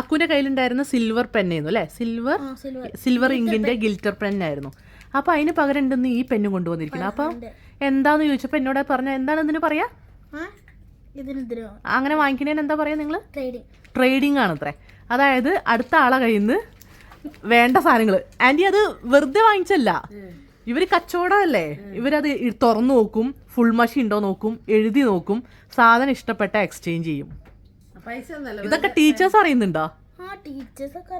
അക്കുവിന്റെ കയ്യിലുണ്ടായിരുന്ന സിൽവർ പെന്നായിരുന്നു അല്ലേ? സിൽവർ സിൽവർ ഇങ്കിന്റെ ഗിൽറ്റർ പെന്നായിരുന്നു അപ്പൊ അതിന് പകരം ഉണ്ടെന്ന് ഈ പെണ്ണ് കൊണ്ടുവന്നിരിക്കുന്നു. അപ്പൊ എന്താന്ന് ചോദിച്ചപ്പോ എന്നോട് പറഞ്ഞ എന്താണ് ഇതിന് പറയാ? അങ്ങനെ വാങ്ങിക്കുന്നതിന് എന്താ പറയാ നിങ്ങൾ? ട്രേഡിങ് ട്രേഡിംഗ് ആണ് അത്രേ അതായത് അടുത്ത ആളെ കയ്യിൽ നിന്ന് വേണ്ട സാധനങ്ങൾ ആന്റി അത് വെറുതെ വാങ്ങിച്ചല്ല. ഇവർ കച്ചവടമല്ലേ? ഇവരത് തുറന്നു നോക്കും ഫുൾ മഷി ഉണ്ടോ നോക്കും എഴുതി നോക്കും സാധനം ഇഷ്ടപ്പെട്ട എക്സ്ചേഞ്ച് ചെയ്യും. പൈസ ഒന്നല്ല ഇതൊക്കെ ടീച്ചേഴ്സ് അറിയുന്നുണ്ടോ? ആ ടീച്ചേഴ്സ് ഒക്കെ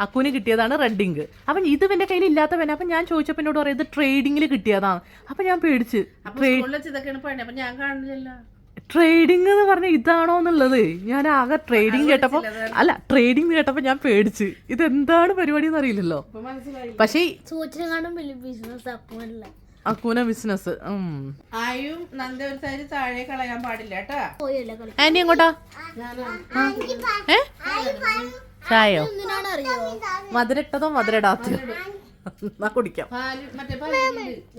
അക്കുവിന് കിട്ടിയതാണ് റെഡിങ് അപ്പം ഇത് എന്റെ കയ്യിൽ ഇല്ലാത്ത പെൻ അപ്പം ഞാൻ ചോദിച്ചപ്പോൾ എന്നോട് പറയുന്നത് ഇത് ട്രേഡിങ്ങിൽ കിട്ടിയതാണ്. അപ്പം ഞാൻ പേടിച്ച്. ട്രേഡിംഗ് എന്ന് പറഞ്ഞ ഇതാണോ എന്നുള്ളത്. ഞാൻ ആകെ ട്രേഡിംഗ് കേട്ടപ്പോൾ അല്ല ട്രേഡിംഗ് കേട്ടപ്പോൾ ഞാൻ പേടിച്ച്. ഇത് എന്താണ് പരിപാടി എന്ന് അറിയില്ലല്ലോ അപ്പൊ മനസ്സിലായി പക്ഷേ അക്കൂന ബിസിനസ്. ആയും നന്ദ ഒരു സൈഡ് താഴെ കളയാൻ പാടില്ല കേട്ടാ. ആന്റി എങ്ങോട്ടാ? ഏ? അറിയോ മധുരട്ടതോ മധുരടാത്തോ എന്നാ കുടിക്കാം. പാൽ മറ്റേ പാൽ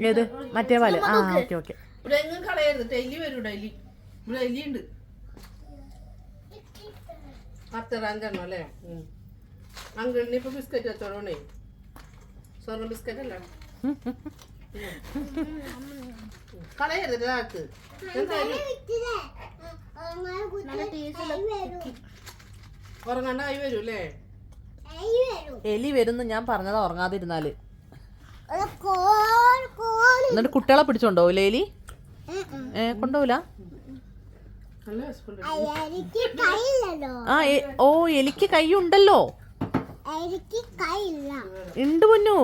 ഏത്? മറ്റേ പാൽ. ആ ഓക്കെ ഓക്കെ. എങ്ങും കളയരുത്. ഡെയിലി വരും ഡെയിലി. ഇവിടെ ഡെയിലി ഉണ്ട്. പത്തര അഞ്ചെണ്ണം അല്ലേ? അങ്കിളിന് ഇപ്പൊ ബിസ്ക്കറ്റ് വെച്ചോളണേ സ്വർണ ബിസ്ക്കറ്റ് അല്ല കളയരുത് വരും അല്ലേ എലി വരുന്നു ഞാൻ പറഞ്ഞതാ ഉറങ്ങാതിരുന്നാൽ. എന്നിട്ട് കുട്ടികളെ പിടിച്ചോണ്ടോ എലി? ഏ കൊണ്ടുപോല ആ ഓ എലിക്ക് എനിക്ക് കയ്യില്ല ഉണ്ട് മുന്നു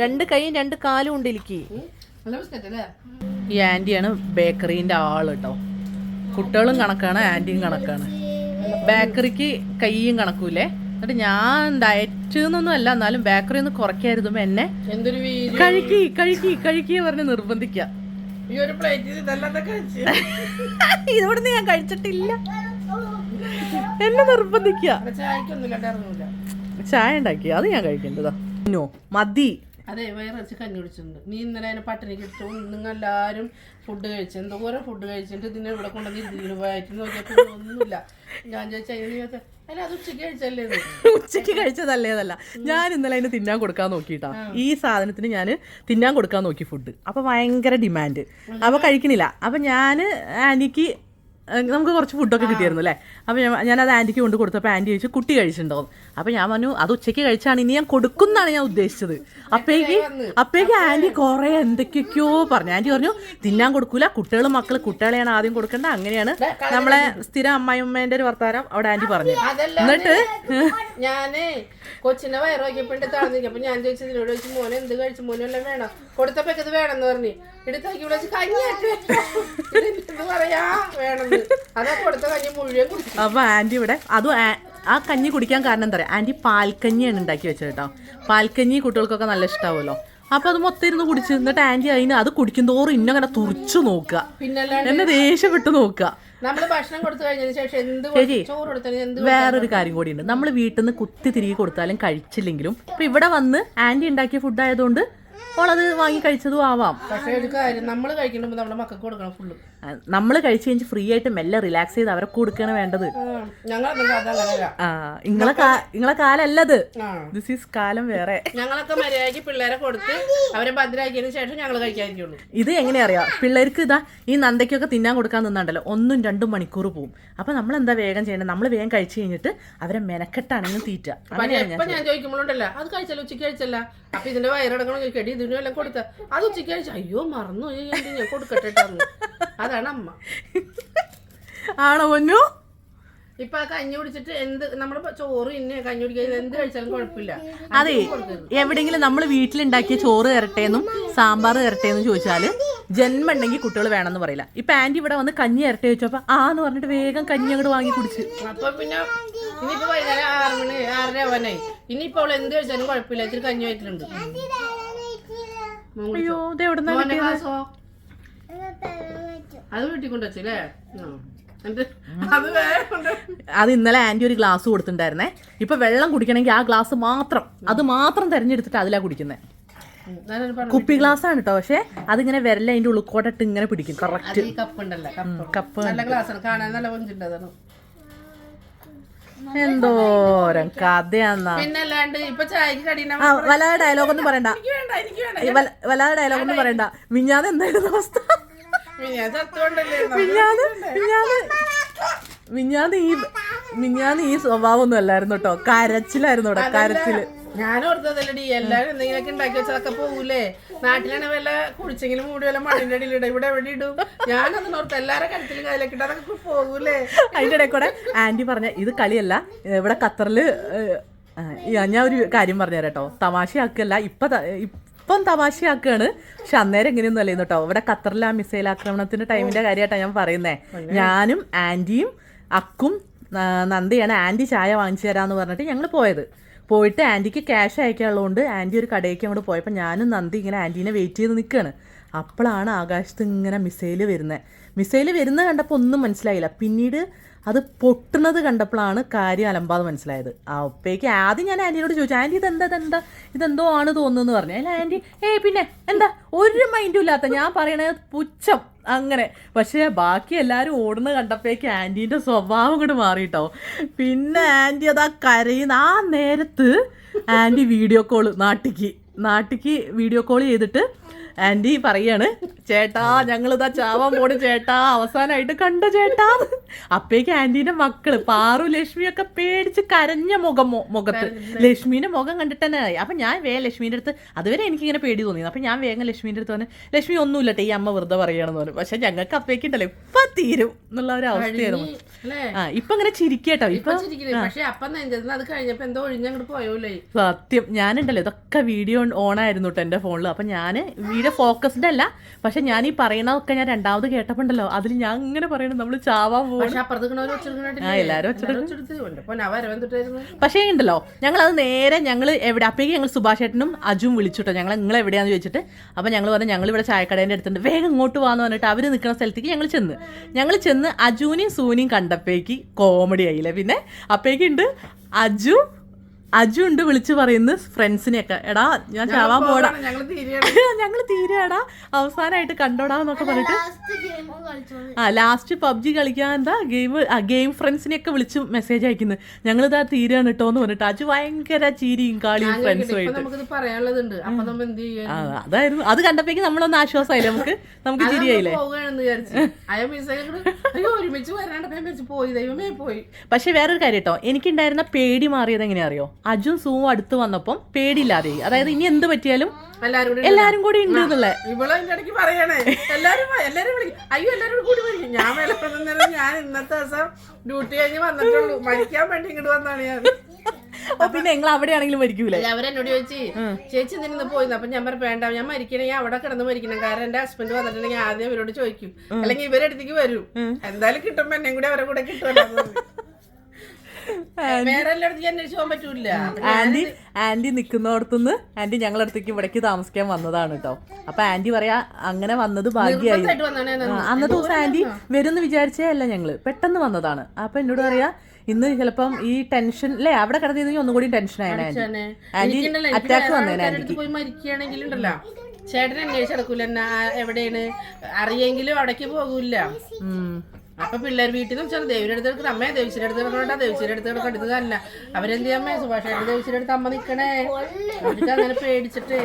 രണ്ട് കൈയും രണ്ട് കാലും ഉണ്ട് അല്ലേ? ഈ ആന്റിയാണ് ബേക്കറിന്റെ ആൾ കേട്ടോ കുട്ടികളും കണക്കാണ് ആന്റിയും കണക്കാണ്. ബേക്കറിക്ക് കൈയും കണക്കൂലേ എന്നിട്ട് ഞാൻ ഡയറ്റ് എന്നൊന്നും അല്ല എന്നാലും ബേക്കറി ഒന്ന് കുറയ്ക്കായിരുന്നു എന്നെ. എന്തൊരു വീര് കഴുകി കഴുകി കഴുകി പറഞ്ഞ് നിർബന്ധിക്ക. ഇതോടൊന്നും ഞാൻ കഴിച്ചിട്ടില്ല. എന്നെ നിർബന്ധിക്ക. അവിടെ ചായക്കൊന്നുമില്ല ഇറങ്ങൂല. ചായ ഉണ്ടാക്കി. അത് ഞാൻ കഴിക്കേണ്ടതാ നോ മതി. അതെ വയറിച്ച് കഞ്ഞി കുടിച്ചിട്ടുണ്ട്. നീ ഇന്നലെ അതിനെ പട്ടിണി കിട്ടു നിങ്ങൾ എല്ലാവരും ഫുഡ് കഴിച്ചു എന്തോരം ഫുഡ് കഴിച്ചിട്ട് ഇതിനെ ഇവിടെ കൊണ്ടുവന്ന് ഇരുന്ന് വയറ്റിൽ നോക്കിയപ്പോൾ ഒന്നുമില്ല. ഞാൻ ചോദിച്ചാൽ അല്ല അത് ഉച്ചയ്ക്ക് കഴിച്ചല്ലേ ഇത്?" ഉച്ചയ്ക്ക് കഴിച്ചതല്ലേതല്ല ഞാൻ ഇന്നലെ അതിന് തിന്നാൻ കൊടുക്കാൻ നോക്കിട്ടാ. ഈ സാധനത്തിന് ഞാൻ തിന്നാൻ കൊടുക്കാൻ നോക്കി ഫുഡ് അപ്പൊ ഭയങ്കര ഡിമാൻഡ് അപ്പൊ കഴിക്കണില്ല. അപ്പൊ ഞാൻ ആന്റിക്ക് ഏഹ്, നമുക്ക് കുറച്ച് ഫുഡൊക്കെ കിട്ടിയിരുന്നു അല്ലേ? അപ്പോൾ ഞാൻ അത് ആന്റിക്ക് കൊണ്ട് കൊടുത്തപ്പോൾ ആന്റി ചോദിച്ചു കുട്ടി കഴിച്ചിട്ടുണ്ടാവും അപ്പോൾ ഞാൻ പറഞ്ഞു അത് ഉച്ചയ്ക്ക് കഴിച്ചാണ് ഇനി ഞാൻ കൊടുക്കുന്നാണ് ഞാൻ ഉദ്ദേശിച്ചത്. അപ്പേക്ക് അപ്പേക്ക് ആന്റി കുറേ എന്തൊക്കെയൊക്കെയോ പറഞ്ഞു. ആന്റി പറഞ്ഞു തിന്നാൻ കൊടുക്കൂല കുട്ടികൾ മക്കൾ കുട്ടികളെയാണ് ആദ്യം കൊടുക്കേണ്ടത് അങ്ങനെയാണ് നമ്മളെ സ്ഥിരം അമ്മായിമ്മേന്റെ ഒരു വർത്താനം അവിടെ ആന്റി പറഞ്ഞു. എന്നിട്ട് ഞാൻ കൊച്ചിന്റെ വയറ് തളർന്നിരിക്കും. താഴ്ന്നിരിക്കും ഞാൻ ചോദിച്ചതിനോട് ചോദിച്ചു മോനെ എന്ത് കഴിച്ചു? മോനെല്ലാം വേണം? കൊടുത്തപ്പോൾ ഇത് വേണമെന്ന് പറഞ്ഞു. എടുത്താക്കി വിളിച്ച് കഞ്ഞിയായിട്ട് എന്ത് പറയാ? വേണമെന്ന്. അതാ കൊടുത്ത കഞ്ഞി മുഴുവൻ കുടിച്ചു. അപ്പൊ ആന്റി ഇവിടെ അതും ആ- കഞ്ഞി കുടിക്കാൻ കാരണം എന്താ പറയാ? ആന്റി പാൽക്കഞ്ഞിയാണ് ഉണ്ടാക്കി വെച്ചത് കേട്ടോ. പാൽക്കഞ്ഞി കുട്ടികൾക്കൊക്കെ നല്ല ഇഷ്ടാവുമല്ലോ. അപ്പൊ അത് മൊത്തം ഇരുന്ന് കുടിച്ച് എന്നിട്ട് ആന്റി അതിന് അത് കുടിക്കും തോറും ഇന്നങ്ങനെ തുറച്ചു നോക്കുക. എന്നെ ദേഷ്യപ്പെട്ട് നോക്കുക. നമ്മൾ ഭക്ഷണം കൊടുത്തു കഴിഞ്ഞതിന് ശേഷം എന്ത് വേറൊരു കാര്യം കൂടിയുണ്ട് നമ്മൾ വീട്ടിൽ നിന്ന് കുത്തി തിരികെ കൊടുത്താലും കഴിച്ചില്ലെങ്കിലും ഇപ്പൊ ഇവിടെ വന്ന് ആന്റി ഉണ്ടാക്കിയ ഫുഡ് ആയതുകൊണ്ട് ഓളത് വാങ്ങി കഴിച്ചതും ആവാം. പക്ഷേ ഒരു കാര്യം നമ്മൾ കഴിക്കുമ്പോ നമ്മുടെ മക്കൾക്ക് കൊടുക്കണം ഫുള്ള് നമ്മൾ കഴിച്ചു കഴിഞ്ഞ് ഫ്രീ ആയിട്ട് മെല്ലെ റിലാക്സ് ചെയ്ത് അവരെ കൊടുക്കുകയാണ് വേണ്ടത്. നിങ്ങളെ ഇങ്ങളെ കാലല്ലത്. ദിസ് ഈസ് കാലം വേറെ. ഞങ്ങളൊക്കെ മര്യാദയ്ക്ക് പിള്ളേരെ കൊടുത്ത് അവരെ ഭദ്രാക്കിയതിന് ശേഷം ഞങ്ങൾ കഴിക്കാതിരിക്കുള്ളൂ. ഇത് എങ്ങനെ അറിയാം പിള്ളേർക്ക് ഇതാ ഈ നന്ദയ്ക്കൊക്കെ തിന്നാൻ കൊടുക്കാൻ നിന്നുണ്ടല്ലോ. ഒന്നും രണ്ടും മണിക്കൂർ പോവും. അപ്പൊ നമ്മൾ എന്താ വേഗം ചെയ്യേണ്ടത് നമ്മൾ വേഗം കഴിച്ചു കഴിഞ്ഞിട്ട് അവരെ മെനക്കെട്ടാണെങ്കിലും തീറ്റ. ഞാൻ ചോദിക്കുമ്പോഴുണ്ടല്ലോ അത് കഴിച്ചല്ലോ ഉച്ചയ്ക്ക് കഴിച്ചല്ല. അപ്പൊ ഇതിന്റെ വയറടക്കണം ചോദിക്കടി ഇതിനും എല്ലാം കൊടുത്ത. അത് ഉച്ചയ്ക്ക് കഴിച്ച അയ്യോ മറന്നു ഞാൻ കൊടുക്കട്ടെ. അതാണ് അമ്മ. ആണോ പൊന്നു? ഇപ്പൊ ആ കഞ്ഞി കുടിച്ചിട്ട് എന്ത് നമ്മുടെ ചോറ് ഇന്നെ കഞ്ഞി കുടിക്കാൻ എന്ത് കഴിച്ചാലും കുഴപ്പമില്ല. അതെ എവിടെയെങ്കിലും നമ്മൾ വീട്ടിലുണ്ടാക്കിയ ചോറ് തരട്ടേന്നും സാമ്പാർ തരട്ടേന്നും ചോദിച്ചാൽ ജന്മം ഉണ്ടെങ്കിൽ കുട്ടികൾ വേണമെന്ന് പറയില്ല. ഇപ്പൊ ആന്റി ഇവിടെ വന്ന് കഞ്ഞി ഇരട്ടി ചോദിച്ചപ്പോ ആന്ന് പറഞ്ഞിട്ട് വേഗം കഞ്ഞി അങ്ങോട്ട് വാങ്ങി കുടിച്ച്. അപ്പൊ പിന്നെ ഇനിയിപ്പോ വൈകുന്നേരം ആറ് മണി ആറര ആവാനായി. ഇനിയിപ്പോ അവൾ എന്ത് കഴിച്ചാലും കുഴപ്പമില്ല ഇത്തിരി കഞ്ഞി ആയിട്ടുണ്ട് അയ്യോ ഇത് എവിടെ ഗ്ലാസോ അത് വീട്ടിൽ കൊണ്ടുവച്ചല്ലേ എന്നിട്ട് അത് ഇന്നലെ ആന്റി ഒരു ഗ്ലാസ് കൊടുത്തിട്ടുണ്ടായിരുന്നേ. ഇപ്പൊ വെള്ളം കുടിക്കണമെങ്കിൽ ആ ഗ്ലാസ് മാത്രം. അത് മാത്രം തെരഞ്ഞെടുത്തിട്ട് അതിലാ കുടിക്കുന്നത് കുപ്പി ഗ്ലാസ് ആണ് കേട്ടോ പക്ഷെ അതിങ്ങനെ വിരല അതിന്റെ ഉള്ളിക്കോട്ടിട്ട് ഇങ്ങനെ പിടിക്കും. കറക്റ്റ് കപ്പ് എന്തോരം കഥയാന്നാ. വല്ലാതെ ഡയലോഗ് ഒന്നും പറയണ്ട. വല്ലാതെ ഡയലോഗ് ഒന്നും പറയണ്ട. മിഞ്ഞാതെ എന്തായിരുന്നു അവസ്ഥ? മിഞ്ഞാന്ന് മിഞ്ഞാന്ന് മിഞ്ഞാന്ന്. ഈ മിഞ്ഞാന്ന് ഈ സ്വഭാവം ഒന്നും അല്ലായിരുന്നു കേട്ടോ. കരച്ചിലായിരുന്നു ഇവിടെ കരച്ചിൽ. ഞാൻ ഓർത്തതല്ലടി എല്ലാരും എന്തെങ്കിലുമൊക്കെ ഉണ്ടാക്കി വെച്ചതൊക്കെ പോകൂലേ നാട്ടിലാണ് വല്ല കുടിച്ചെങ്കിലും മൂടി വല്ല മണ്ണിന്റെ അടിയിൽ ഇടും ഇവിടെ എവിടെ ഇടും? ഞാനൊന്നും ഓർത്ത് എല്ലാരും കരുത്തിലും കയ്യിലൊക്കെ ഇട്ട് അതൊക്കെ പോകൂലേ അതിന്റെ ഇടയിൽ കൂടെ ആന്റി പറഞ്ഞ ഇത് കളിയല്ല ഇവിടെ ഖത്തറിൽ ഞാൻ ഒരു കാര്യം പറഞ്ഞു കേട്ടോ. തമാശയാക്കല്ല ഇപ്പൊ ത- ഇപ്പം തമാശയാക്കാണ്. പക്ഷെ അന്നേരം എങ്ങനെയൊന്നും അല്ലേന്ന് കേട്ടോ. ഇവിടെ ഖത്തറിലെ ആ മിസൈൽ ആക്രമണത്തിന്റെ ടൈമിന്റെ കാര്യമായിട്ടാണ് ഞാൻ പറയുന്നത് ഞാനും ആന്റിയും അക്കും നന്ദിയാണ് ആന്റി ചായ വാങ്ങിച്ചു തരാന്ന് പറഞ്ഞിട്ട് ഞങ്ങൾ പോയത്. പോയിട്ട് ആന്റിക്ക് ക്യാഷ് അയക്കാനുള്ളതുകൊണ്ട് ആന്റി ഒരു കടയിലേക്ക് അങ്ങോട്ട് പോയപ്പോൾ ഞാനും നന്ദി ഇങ്ങനെ ആന്റീനെ വെയിറ്റ് ചെയ്ത് നിൽക്കുകയാണ് അപ്പോഴാണ് ആകാശത്ത് ഇങ്ങനെ മിസൈൽ വരുന്നത് മിസൈൽ വരുന്നത് കണ്ടപ്പോൾ ഒന്നും മനസ്സിലായില്ല. പിന്നീട് അത് പൊട്ടുന്നത് കണ്ടപ്പോഴാണ് കാര്യം അലമ്പാതെ മനസ്സിലായത്. അപ്പേക്ക് ആദ്യം ഞാൻ ആന്റിയോട് ചോദിച്ചു ആന്റി ഇതെന്താ ഇതെന്താ ഇതെന്തോ ആണ് തോന്നുന്നു പറഞ്ഞു. അല്ല ആന്റി ഏ പിന്നെ എന്താ ഒരു മൈൻഡും ഇല്ലാത്ത ഞാൻ പറയണത് പുച്ഛം. അങ്ങനെ. പക്ഷേ ബാക്കി എല്ലാവരും ഓടുന്ന കണ്ടപ്പോഴേക്ക് ആന്റീന്റെ സ്വഭാവം കൂടെ മാറിയിട്ടോ പിന്നെ ആന്റി അതാ കരയുന്ന ആ നേരത്ത് ആന്റി വീഡിയോ കോൾ നാട്ടിക്ക് നാട്ടിക്ക് വീഡിയോ കോൾ ചെയ്തിട്ട് ആന്റി പറയാണ് ചേട്ടാ ഞങ്ങളിതാ ചാവാൻ പോണ്. ചേട്ടാ അവസാനമായിട്ട് കണ്ട ചേട്ടാ? അപ്പേക്ക് ആന്റീന്റെ മക്കൾ പാറു ലക്ഷ്മിയൊക്കെ പേടിച്ച് കരഞ്ഞ മുഖം മുഖത്ത്. ലക്ഷ്മീന്റെ മുഖം കണ്ടിട്ട് തന്നെ ആയി. അപ്പം ഞാൻ വേഗം ലക്ഷ്മീന്റെ അടുത്ത് അതുവരെ എനിക്കിങ്ങനെ പേടി തോന്നി. അപ്പം ഞാൻ വേഗം ലക്ഷ്മീന്റെ അടുത്ത് പറഞ്ഞു ലക്ഷ്മി ഒന്നുമില്ല ഈ അമ്മ വെറുതെ പറയുകയാണെന്ന് പറഞ്ഞു. പക്ഷെ ഞങ്ങൾക്ക് അപ്പേക്കുണ്ടല്ലോ ഇപ്പം തീരും എന്നുള്ള ഒരു അവസ്ഥയായിരുന്നു. ആ ഇപ്പം ഇങ്ങനെ ചിരിക്കേട്ടോ ഇപ്പൊ സത്യം ഞാനുണ്ടല്ലോ ഇതൊക്കെ വീഡിയോ ഓൺ ആയിരുന്നു കേട്ടോ എന്റെ ഫോണിൽ അപ്പം ഞാൻ വീഡിയോ ഫോക്കസ്ഡ് അല്ല പക്ഷെ ഞാൻ ഈ പറയണതൊക്കെ ഞാൻ രണ്ടാമത് കേട്ടപ്പോണ്ടല്ലോ. അതിൽ ഞാൻ ഇങ്ങനെ പറയണത് നമ്മൾ ചാവാൻ പോകും പക്ഷെ ഉണ്ടല്ലോ ഞങ്ങൾ അത് നേരെ ഞങ്ങൾ എവിടെ അപ്പേക്ക് ഞങ്ങൾ സുഭാഷ് ചേട്ടനും അജുവും വിളിച്ചുട്ടോ. ഞങ്ങൾ നിങ്ങൾ എവിടെയാന്ന് ചോദിച്ചിട്ട്. അപ്പോൾ ഞങ്ങൾ പറഞ്ഞു ഞങ്ങൾ ഇവിടെ ചായക്കടേന്റെ അടുത്തുണ്ട്. വേഗം ഇങ്ങോട്ട് വാന്ന് പറഞ്ഞിട്ട് അവർ നിൽക്കുന്ന സ്ഥലത്തേക്ക് ഞങ്ങൾ ചെന്ന്. ഞങ്ങൾ ചെന്ന് അജുവിനെയും സൂനിയും കണ്ടപ്പേക്ക് കോമഡി ആയില്ലേ? പിന്നെ അപ്പേക്കുണ്ട് അജു അജു ഉണ്ട് വിളിച്ച് പറയുന്നു ഫ്രണ്ട്സിനെയൊക്കെ എടാ ഞാൻ ചാവാൻ പോടാ. ഞങ്ങൾ തീരെയാടാ. അവസാനമായിട്ട് കണ്ടോടാ എന്നൊക്കെ പറഞ്ഞിട്ട്. ആ ലാസ്റ്റ് പബ്ജി കളിക്കാൻ എന്താ ഗെയിം ആ ഗെയിം ഫ്രണ്ട്സിനെയൊക്കെ വിളിച്ച് മെസ്സേജ് അയക്കുന്നത് ഞങ്ങളിതാ തീരാണ് കേട്ടോ എന്ന് പറഞ്ഞിട്ട്. അജു ഭയങ്കര ചീരിയും കാളിയും ഫ്രണ്ട്സും ഫ്രണ്ട്സുമായിട്ട് നമുക്കിത് പറയാനുള്ളതുണ്ട്. അപ്പൊ നമ്മ എന്ത് ചെയ്യാൻ ആ അതായിരുന്നു. അത് കണ്ടപ്പോ നമ്മളൊന്ന് ആശ്വാസമായില്ലേ നമുക്ക്? നമുക്ക് ചിരിയായില്ലേ? പക്ഷെ വേറൊരു കാര്യം കേട്ടോ എനിക്കുണ്ടായിരുന്ന പേടി മാറിയത് എങ്ങനെയാ അറിയോ? അജും സൂവും അടുത്ത് വന്നപ്പം പേടിയില്ലാതെ അതായത് ഇനി എന്ത് പറ്റിയാലും എല്ലാരും കൂടി ഉണ്ട് എന്നുള്ള ഇവളെ ഇടയ്ക്ക് പറയണേ. എല്ലാരും എല്ലാരും വിളിക്കും അയ്യോ എല്ലാരും കൂടി വിളിക്കും ഞാൻ നേരം ഞാൻ ഇന്നത്തെ ദിവസം ഡ്യൂട്ടി കഴിഞ്ഞ് വന്നിട്ടുള്ളൂ. മരിക്കാൻ വേണ്ടി ഇങ്ങോട്ട് വന്നാണ് ഞാൻ. ഓ പിന്നെ നിങ്ങൾ അവിടെയാണെങ്കിലും മരിക്കൂലേ? അല്ല, അവരെന്നോട് ചോദിച്ചു ചേച്ചി നിന്ന് പോയിന്ന്. അപ്പൊ ഞാൻ പറഞ്ഞു വേണ്ട ഞാൻ മരിക്കണെങ്കിൽ അവിടെ കിടന്ന് മരിക്കണം. കാരണം എന്റെ ഹസ്ബൻഡ് വന്നിട്ടുണ്ടെങ്കിൽ ആദ്യം ഇവരോട് ചോദിക്കും. അല്ലെങ്കിൽ ഇവരടുത്തേക്ക് വരും. എന്തായാലും കിട്ടുമ്പോ എന്നെ കൂടി അവരെ കൂടെ കിട്ടുമല്ലോ ആന്റി ആന്റി നിൽക്കുന്നിടത്തുനിന്ന് ആന്റി ഞങ്ങളുടെ അടുത്തേക്ക് ഇവിടേക്ക് താമസിക്കാൻ വന്നതാണ് കേട്ടോ. അപ്പൊ ആന്റി പറയാ അങ്ങനെ വന്നത് ഭാഗ്യമായി അന്നത്തെ ദിവസം ആന്റി വരുമെന്ന് വിചാരിച്ചേ അല്ല ഞങ്ങൾ. പെട്ടെന്ന് വന്നതാണ്. അപ്പൊ എന്നോട് പറയാ ഇന്ന് ചിലപ്പം ഈ ടെൻഷൻ അല്ലേ അവിടെ കിടന്നിരുന്നെങ്കിൽ ഒന്നും കൂടി ടെൻഷൻ ആയാണ് ആന്റി അറ്റാക്ക് വന്നേനെ ആന്റിക്ക് പോയി ചേട്ടൻ അന്വേഷിച്ച് നടക്കൂല. എവിടെയാണ്? അറിയെങ്കിലും അവിടേക്ക് പോകൂല. അപ്പൊ പിള്ളേർ വീട്ടിൽ നിന്ന് വെച്ചാൽ ദേവിയുടെ അടുത്ത് അമ്മയെ ദേവിച്ചിയുടെ അടുത്ത് എടുക്കണ്ട ദേവിച്ചിയുടെ അടുത്ത് എടുക്കണം ഇത് അല്ല അവരെന്ത് അമ്മയെ അമ്മേ സുഭാഷ് ദേവിച്ചിയുടെ അടുത്ത് അമ്മ നിക്കണേ. അവർക്ക് അങ്ങനെ പേടിച്ചിട്ടേ.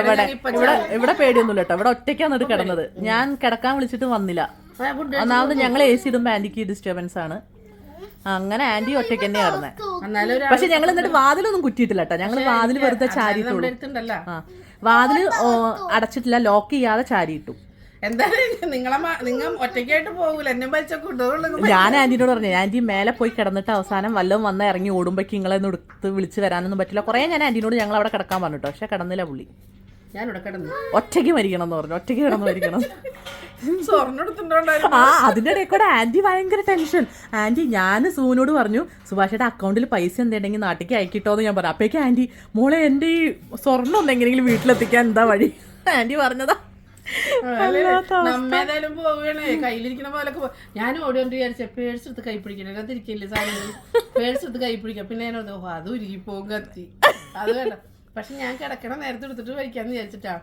ഇവിടെ ഇവിടെ ഇവിടെ പേടിയൊന്നുമില്ല കേട്ടോ. ഇവിടെ ഒറ്റയ്ക്കാണ് ഇത് കിടന്നത്. ഞാൻ കിടക്കാൻ വിളിച്ചിട്ട് വന്നില്ല. ഒന്നാമത് ഞങ്ങൾ എ സി ഇടുമ്പോൾ ആന്റിക്ക് ഡിസ്റ്റർബൻസ് ആണ്. അങ്ങനെ ആന്റി ഒറ്റയ്ക്ക് തന്നെ കിടന്നേ. പക്ഷെ ഞങ്ങൾ എന്നിട്ട് വാതിലൊന്നും കുറ്റിയിട്ടില്ല കേട്ടോ. ഞങ്ങൾ വാതിൽ വെറുതെ ചാരിയിട്ടുള്ളൂ വാതിൽ വാതിൽ അടച്ചിട്ടില്ല. ലോക്ക് ചെയ്യാതെ ചാരിയിട്ടു എന്തായാലും നിങ്ങളെ നിങ്ങൾ നിങ്ങ ഒറ്റയ്ക്കായിട്ട് പോകൂല. എന്നെ ഞാൻ ആന്റിനോട് പറഞ്ഞു ആന്റി മേലെ പോയി കിടന്നിട്ട് അവസാനം വല്ലതും വന്ന് ഇറങ്ങി ഓടുമ്പോഴേക്ക് നിങ്ങളെ ഒന്ന് എടുത്ത് വിളിച്ച് വരാനൊന്നും പറ്റില്ല. കുറേ ഞാൻ ആന്റിനോട് ഞങ്ങൾ അവിടെ കിടക്കാൻ പറഞ്ഞു കേട്ടോ പക്ഷെ കിടന്നില്ല പുള്ളി. ഞാൻ ഇവിടെ കിടന്നു. ഒറ്റയ്ക്ക് മരിക്കണം എന്ന് പറഞ്ഞു. ഒറ്റയ്ക്ക് കിടന്ന് മരിക്കണം. ആ അതിന്റെ ഇടയിൽ കൂടെ ആന്റി ഭയങ്കര ടെൻഷൻ. ആന്റി ഞാൻ സൂനോട് പറഞ്ഞു സുഭാഷയുടെ അക്കൗണ്ടിൽ പൈസ എന്തുണ്ടെങ്കിൽ നാട്ടിക്ക് അയക്കിട്ടോ എന്ന് ഞാൻ പറഞ്ഞു. അപ്പോഴേക്കും ആന്റി മോളെ എന്റെ ഈ സ്വർണം എങ്ങനെയെങ്കിലും വീട്ടിലെത്തിക്കാൻ എന്താ വഴി? ആന്റി പറഞ്ഞതാ. നമ്മേതായാലും പോവുകയാണേ. കയ്യിലിരിക്കുന്ന പോലൊക്കെ പോ- ഞാൻ ഓടിയോണ്ട് വിചാരിച്ച പേഴ്സ് എടുത്ത് കൈ പിടിക്കണം അതിരിക്കില്ലേ സാധനം? പേഴ്സ് എടുത്ത് കൈ പിടിക്കാം. പിന്നെ ഓർത്തു, ഓ അത് പോകും കത്തി. അത് വേണ്ട. പക്ഷെ ഞാൻ കിടക്കണ നേരത്തെ എടുത്തിട്ട് കഴിക്കാന്ന് വിചാരിച്ചിട്ടാ.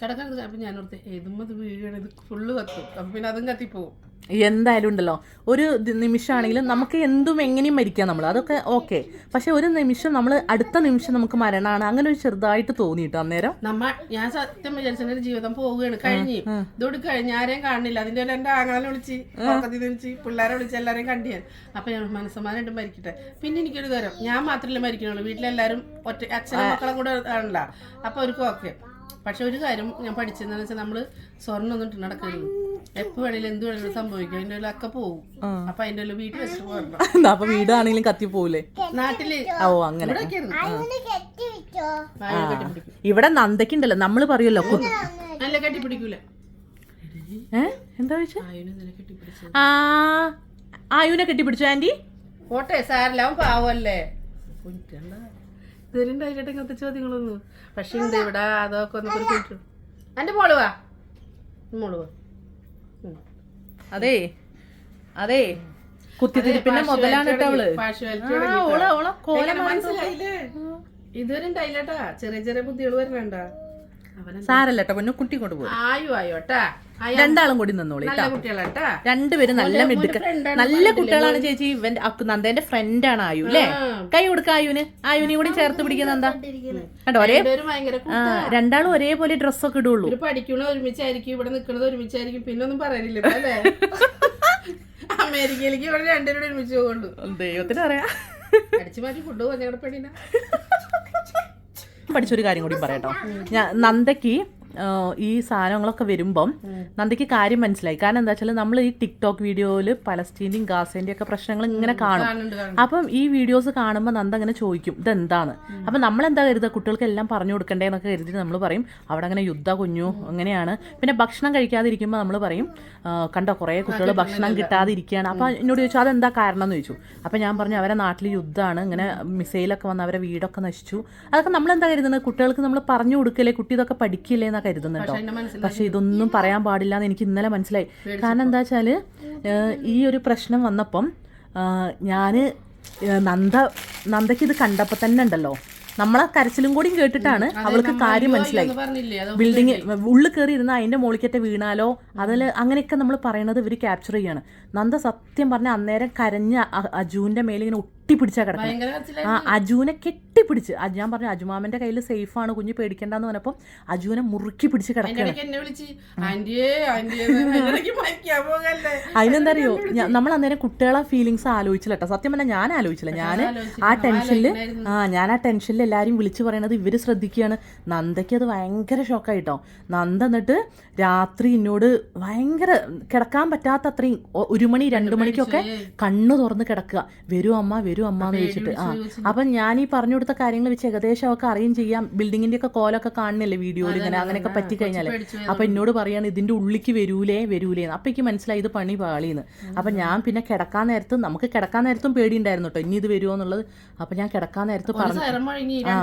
കിടക്കാൻ അപ്പം ഞാൻ ഓർത്ത് ഏതും അത് വീഴണം ഇത് ഫുള്ള് കത്തും. അപ്പം പിന്നെ അതും കത്തിപ്പോവും. എന്തായാലും ഉണ്ടല്ലോ. ഒരു നിമിഷമാണെങ്കിലും നമുക്ക് എന്തും എങ്ങനെയും മരിക്കാം നമ്മൾ അതൊക്കെ ഓക്കെ പക്ഷെ ഒരു നിമിഷം നമ്മൾ അടുത്ത നിമിഷം നമുക്ക് മരണമാണ് അങ്ങനെ ഒരു ചെറുതായിട്ട് തോന്നിയിട്ട് അന്നേരം? നമ്മ ഞാൻ സത്യം വിചാരിച്ച ജീവിതം പോവുകയാണ്. കഴിഞ്ഞ്. ഇതോട് കഴിഞ്ഞ് ആരെയും കാണുന്നില്ല. അതിന്റെ ഇടയിൽ എന്റെ ആങ്ങളെ വിളിച്ച് വിളിച്ച് പിള്ളേരെ വിളിച്ച് എല്ലാരെയും കണ്ടു ഞാൻ. അപ്പൊ ഞാൻ മനസ്സമാനായിട്ട് മരിക്കട്ടെ. പിന്നെ എനിക്കൊരു കാര്യം. ഞാൻ മാത്രമല്ല മരിക്കണുള്ളൂ. വീട്ടിലെല്ലാരും ഒറ്റ അച്ഛനും മക്കളും കൂടെ ആണല്ലോ. അപ്പൊ അവർക്ക് ഓക്കെ പക്ഷെ ഒരു കാര്യം ഞാൻ പഠിച്ചതെന്ന് വെച്ചാൽ നമ്മൾ സ്വർണം ഒന്നും ഇട്ട് നടക്കരുത്. എപ്പോ വേണേലും എന്ത് വേണേലും സംഭവിക്കും. അതിന്റെ ഒക്കെ പോവും. അപ്പൊ അതിന്റെ വീട്ടിൽ വെച്ചിട്ട് പോകണം അപ്പൊ വീടാണെങ്കിലും കത്തിപ്പോകൂലേ നാട്ടിൽ ഓ അങ്ങനെ. ഇവിടെ നന്ദക്കുണ്ടല്ലോ നമ്മൾ പറയുമല്ലോ നല്ല കെട്ടിപ്പിടിക്കൂല ഏ? എന്താ ആ ആയുനെ കെട്ടിപ്പിടിച്ചു ആന്റി? പോട്ടെ സാരല്ല അവൻ പാവല്ലേ. ഇതുവരെ ഉണ്ടായിട്ടെ ഇങ്ങനത്തെ ചോദ്യങ്ങളൊന്നും? പക്ഷെ ഉണ്ട് ഇവിടെ അതൊക്കെ ഒന്ന് കുറിച്ചു എന്റെ മോൾ വാ. മോൾ വാ. അതേ. അതേ. കുത്തിത്തിരിപ്പിന്റെ മുതലാണ് അവൾ. ഓള ഓള കോല മനസ്സിലായില്ലേ? ഇതുവരെ ഉണ്ടായില്ലേട്ടാ ചെറിയ ചെറിയ ബുദ്ധികൾ വരണണ്ട സാരല്ല കേട്ടോ പൊന്നു കുട്ടി കൊണ്ട് പോകും ആയു ആയോട്ടാ ആയ രണ്ടാളും കൂടി നിന്നോളി രണ്ടുപേരും നല്ല മിടുക്ക നല്ല കുട്ടികളാണ് ചേച്ചി. ഇവന്റെ നന്ദന്റെ ഫ്രണ്ട് ആണ് ആയു അല്ലേ കൈ കൊടുക്ക ആയുന് ആയുനെ കൂടി ചേർത്ത് പിടിക്കുന്ന എന്താ? കണ്ടോ ഒരേ രണ്ടാളും ഒരേപോലെ ഡ്രസ്സൊക്കെ ഇടുള്ളൂ. പഠിക്കണ ഒരുമിച്ചായിരിക്കും ഇവിടെ നിൽക്കുന്നത് ഒരുമിച്ചായിരിക്കും പിന്നെ ഒന്നും പറയാനില്ല അമേരിക്കയിലേക്ക് ഇവിടെ രണ്ടുപേരും ഒരുമിച്ച് പോകുള്ളൂ ദൈവത്തിന് അറിയാം അടിച്ചു മാറ്റി കൊണ്ടുപോകാൻ ഞങ്ങളുടെ പെണ്ണിനെ. പഠിച്ചൊരു കാര്യം കൂടി പറയട്ടോ. ഞാൻ നന്ദയ്ക്ക് ഈ സാധനങ്ങളൊക്കെ വരുമ്പം നന്ദിക്ക് കാര്യം മനസ്സിലായി. കാരണം എന്താ വെച്ചാൽ നമ്മൾ ഈ ടിക്ടോക്ക് വീഡിയോയിൽ പലസ്തീനിയും ഗാസേന്റെയും ഒക്കെ പ്രശ്നങ്ങൾ ഇങ്ങനെ കാണും. അപ്പം ഈ വീഡിയോസ് കാണുമ്പോൾ നന്ദ അങ്ങനെ ചോദിക്കും ഇതെന്താണ്? അപ്പം നമ്മൾ എന്താ കരുതുക? കുട്ടികൾക്ക് എല്ലാം പറഞ്ഞു കൊടുക്കണ്ടേ എന്നൊക്കെ കരുതി നമ്മൾ പറയും അവിടെ അങ്ങനെ യുദ്ധ കുഞ്ഞു അങ്ങനെയാണ്. പിന്നെ ഭക്ഷണം കഴിക്കാതിരിക്കുമ്പോൾ നമ്മൾ പറയും "ആ, കണ്ടോ കുറേ കുട്ടികൾ ഭക്ഷണം കിട്ടാതെ ഇരിക്കുകയാണ് അപ്പം എന്നോട് ചോദിച്ചു അതെന്താ കാരണം? എന്ന് ചോദിച്ചു. അപ്പം ഞാൻ പറഞ്ഞു അവരെ നാട്ടിൽ യുദ്ധമാണ് ഇങ്ങനെ മിസൈലൊക്കെ വന്ന് അവരെ വീടൊക്കെ നശിച്ചു. അതൊക്കെ നമ്മൾ എന്താ കരുതുന്നത്? കുട്ടികൾക്ക് നമ്മൾ പറഞ്ഞു കൊടുക്കില്ലേ? കുട്ടി ഇതൊക്കെ പഠിക്കില്ലേ കരുതുന്നത് കേട്ടോ പക്ഷെ ഇതൊന്നും പറയാൻ പാടില്ല എന്ന് എനിക്ക് ഇന്നലെ മനസ്സിലായി. കാരണം എന്താ വെച്ചാൽ ഈ ഒരു പ്രശ്നം വന്നപ്പം ഞാൻ നന്ദ നന്ദയ്ക്ക് ഇത് കണ്ടപ്പോൾ തന്നെ ഉണ്ടല്ലോ. നമ്മളെ കരച്ചിലും കൂടി കേട്ടിട്ടാണ് അവൾക്ക് കാര്യം മനസ്സിലായി. ബിൽഡിങ് ഉള്ളിൽ കയറി ഇരുന്ന് അതിന്റെ മുകളിക്കത്തെ വീണാലോ അതിൽ അങ്ങനെയൊക്കെ നമ്മൾ പറയണത് ഇവർ ക്യാപ്ചർ ചെയ്യാണ്. നന്ദ സത്യം പറഞ്ഞ അന്നേരം കരഞ്ഞ അജുവിന്റെ മേലെ ഇങ്ങനെ കിടക്കുന്നത്. ആ അജുവിനെ കെട്ടിപ്പിടിച്ച്. ഞാൻ പറഞ്ഞു അജുമാമന്റെ കയ്യിൽ സേഫ് ആണ് കുഞ്ഞ് പേടിക്കണ്ടെന്ന് പറഞ്ഞപ്പോൾ അജുവിനെ മുറുക്കി പിടിച്ച് കിടക്കുകയാണ് ഇടയ്ക്ക് എന്നെ വിളിച്ച് ആന്റിയേ ആന്റിയേ എന്ന് അതിന്റെ ഇടയ്ക്ക് മരിക്കാൻ പോകല്ലേ? അതിനെന്താ അറിയോ നമ്മൾ അന്നേരം കുട്ടികളെ ഫീലിങ്സ് ആലോചിച്ചില്ല കേട്ടോ സത്യം പറഞ്ഞാൽ ഞാൻ ആലോചിച്ചില്ല. ഞാൻ ആ ടെൻഷനിൽ ആ ഞാൻ ആ ടെൻഷനിൽ എല്ലാവരും വിളിച്ചു പറയണത് ഇവർ ശ്രദ്ധിക്കുകയാണ് നന്ദയ്ക്ക് അത് ഭയങ്കര ഷോക്കായിട്ടോ. നന്ദ എന്നിട്ട് രാത്രി എന്നോട് ഭയങ്കര കിടക്കാൻ പറ്റാത്ത അത്രയും ഒരു മണി രണ്ടു മണിക്കൊക്കെ കണ്ണു തുറന്ന് കിടക്കുക. വരൂ അമ്മ വരൂ അമ്മ എന്ന് ചോദിച്ചിട്ട് ആ. അപ്പം ഞാൻ ഈ പറഞ്ഞു കൊടുത്ത കാര്യങ്ങൾ വെച്ച് ഏകദേശം അവർക്ക് അറിയും ചെയ്യാം. ബിൽഡിങ്ങിന്റെ ഒക്കെ കോലൊക്കെ കാണുന്നില്ലേ വീഡിയോയിൽ ഇങ്ങനെ അങ്ങനെയൊക്കെ പറ്റി കഴിഞ്ഞാൽ അപ്പൊ എന്നോട് പറയാണ് ഇതിന്റെ ഉള്ളിക്ക് വരൂലേ വരൂലേ അപ്പൊ എനിക്ക് മനസ്സിലായി ഇത് പണി പാളിന്ന്. അപ്പൊ ഞാൻ പിന്നെ കിടക്കാൻ നേരത്ത് നമുക്ക് കിടക്കാൻ നേരത്തും പേടി ഉണ്ടായിരുന്നു കേട്ടോ ഇനി ഇത് വരുമോ എന്നുള്ളത്. അപ്പൊ ഞാൻ കിടക്കാൻ നേരത്ത് പറഞ്ഞു ആ.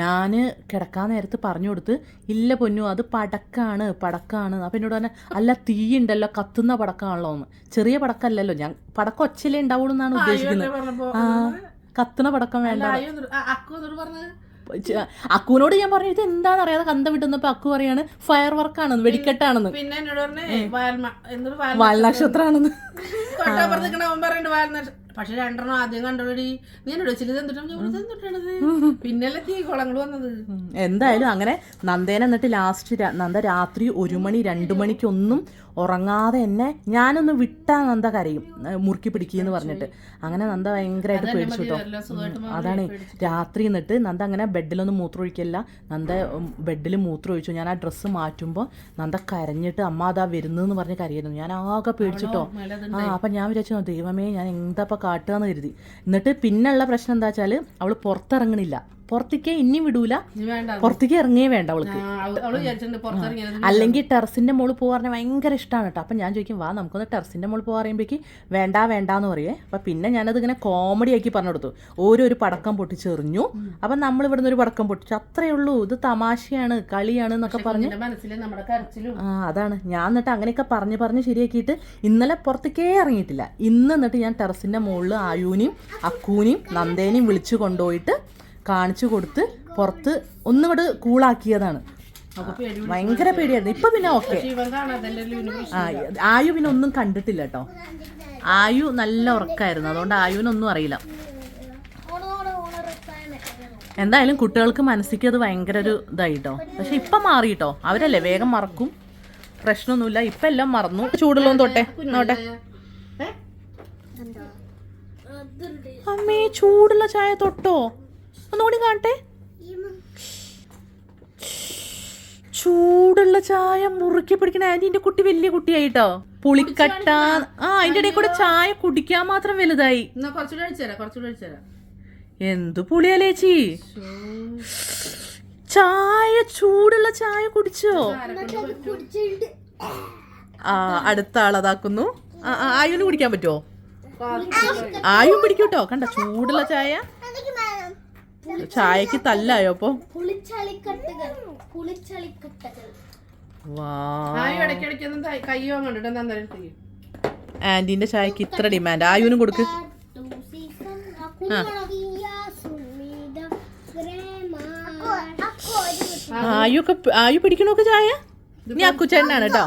ഞാൻ കിടക്കാൻ നേരത്ത് പറഞ്ഞു കൊടുത്ത് ഇല്ല പൊന്നു അത് പടക്കാണ് പടക്കാണ് അപ്പൊ എന്നോട് പറഞ്ഞ അല്ല തീ ഉണ്ടല്ലോ കത്തുന്ന പടക്കാണല്ലോ എന്ന്. ചെറിയ പടക്കല്ലല്ലോ. ഞാൻ പടക്കം ഒച്ചലേ ഉണ്ടാവുള്ളൂ എന്നാണ് ഉദ്ദേശിക്കുന്നത്. കത്തുന്ന പടക്കം വേണ്ട അക്കുവിനോട് ഞാൻ പറഞ്ഞു ഇത് എന്താണെന്ന് അറിയാതെ കന്ത വിട്ടുന്നപ്പോ അക്കു പറയാണ് ഫയർ വർക്ക് ആണെന്ന് വെടിക്കെട്ടാണെന്ന്. പിന്നെ എന്നോട് പറഞ്ഞു വാൽനക്ഷത്രാണെന്ന്. പക്ഷെ രണ്ടെണ്ണം ആദ്യം കണ്ടോടി. നീ എന്നോട് വെച്ചിട്ട് പിന്നല്ലേ തീ കുളങ്ങൾ വന്നത്. എന്തായാലും അങ്ങനെ നന്ദേന എന്നിട്ട് ലാസ്റ്റ് നന്ദ രാത്രി ഒരു മണി രണ്ടു മണിക്കൊന്നും ഉറങ്ങാതെ എന്നെ ഞാനൊന്ന് വിട്ടാ നന്ദ കരയും. മുറുക്കി പിടിക്കുകയെന്ന് പറഞ്ഞിട്ട്. അങ്ങനെ നന്ദ ഭയങ്കരമായിട്ട് പേടിച്ചു കേട്ടോ. അതാണ് രാത്രി എന്നിട്ട് നന്ദ അങ്ങനെ ബെഡിലൊന്നും മൂത്രമൊഴിക്കില്ല നന്ദ ബെഡിൽ മൂത്രമൊഴിച്ചു. ഞാൻ ആ ഡ്രസ്സ് മാറ്റുമ്പോൾ നന്ദ കരഞ്ഞിട്ട് അമ്മ അതാ വരുന്നതെന്ന് പറഞ്ഞ് കരയായിരുന്നു. ഞാൻ ആകെ പേടിച്ചിട്ടോ. ആ അപ്പം ഞാൻ വിചാരിച്ചു ദൈവമേ ഞാൻ എന്താ ഇപ്പം കാട്ടുക എന്ന് കരുതി. എന്നിട്ട് പിന്നെയുള്ള പ്രശ്നം എന്താ വെച്ചാൽ അവൾ പുറത്തിറങ്ങണില്ല. പുറത്തേക്ക് ഇനിയും വിടൂല. പുറത്തേക്ക് ഇറങ്ങിയേ വേണ്ട അവൾക്ക്. അല്ലെങ്കിൽ ടെറസിന്റെ മോൾ പോകാൻ ഭയങ്കര ഇഷ്ടമാണ് കേട്ടോ. അപ്പം ഞാൻ ചോദിക്കും വാ നമുക്കൊന്ന് ടെറസിന്റെ മോൾ പോകാൻ പറയുമ്പോഴേക്ക് വേണ്ട വേണ്ട എന്ന് പറയേ. അപ്പം പിന്നെ ഞാനത് ഇങ്ങനെ കോമഡി ആക്കി പറഞ്ഞു കൊടുത്തു. ഓരോ ഒരു പടക്കം പൊട്ടിച്ചെറിഞ്ഞു. അപ്പം നമ്മൾ ഇവിടുന്ന് ഒരു പടക്കം പൊട്ടിച്ചു. അത്രേ ഉള്ളൂ. ഇത് തമാശയാണ് കളിയാണ് എന്നൊക്കെ പറഞ്ഞ് ആ അതാണ്. ഞാൻ എന്നിട്ട് അങ്ങനെയൊക്കെ പറഞ്ഞ് പറഞ്ഞ് ശരിയാക്കിയിട്ട് ഇന്നലെ പുറത്തേക്കേ ഇറങ്ങിയിട്ടില്ല. ഇന്ന് എന്നിട്ട് ഞാൻ ടെറസിന്റെ മുകളിൽ ആയൂനെയും അക്കൂനെയും നന്ദേനെയും വിളിച്ചു കൊണ്ടുപോയിട്ട് കാണിച്ചു കൊടുത്ത് പുറത്ത് ഒന്നുകൂടെ കൂളാക്കിയതാണ്. ഭയങ്കര പേടിയായിരുന്നു. ഇപ്പൊ പിന്നെ ഓക്കെ. ആയു പിന്നെ ഒന്നും കണ്ടിട്ടില്ല കേട്ടോ. ആയു നല്ല ഉറക്കായിരുന്നു. അതുകൊണ്ട് ആയുവിനൊന്നും അറിയില്ല. എന്തായാലും കുട്ടികൾക്ക് മനസ്സിക്ക് അത് ഭയങ്കര ഒരു ഇതായിട്ടോ പക്ഷെ ഇപ്പം മാറി കേട്ടോ അവരല്ലേ വേഗം മറക്കും. പ്രശ്നമൊന്നുമില്ല. ഇപ്പം എല്ലാം മറന്നു. ചൂടുള്ളതും തൊട്ടെ. നോട്ടെ. അമ്മേ ചൂടുള്ള ചായ തൊട്ടോ? ഒന്നുകൂടി കാണട്ടെ? ചൂടുള്ള ചായ മുറുക്കി പിടിക്കണ ആന്റിന്റെ കുട്ടി വലിയ കുട്ടിയായിട്ടോ. പുളിക്കട്ട ആ അതിന്റെ ഇടയിൽ കൂടെ ചായ കുടിക്കാൻ മാത്രം വലുതായി. എന്തു പുളിയലേച്ചി ചായ ചൂടുള്ള ചായ കുടിച്ചോ? ആ അടുത്ത ആളതാക്കുന്നു ആയുന് കുടിക്കാൻ പറ്റുമോ ആയും പിടിക്കൂട്ടോ. കണ്ട ചൂടുള്ള ചായ. ചായക്ക് തല്ലായോ അപ്പൊ? ആന്റിന്റെ ചായക്ക് ഇത്ര ഡിമാൻഡ്. ആയുനും കൊടുക്ക്. ആയു ഒക്കെ ആയു പിടിക്കണോക്ക് ചായ? ഇനി അക്കുച്ചേട്ടനാണ് കേട്ടോ.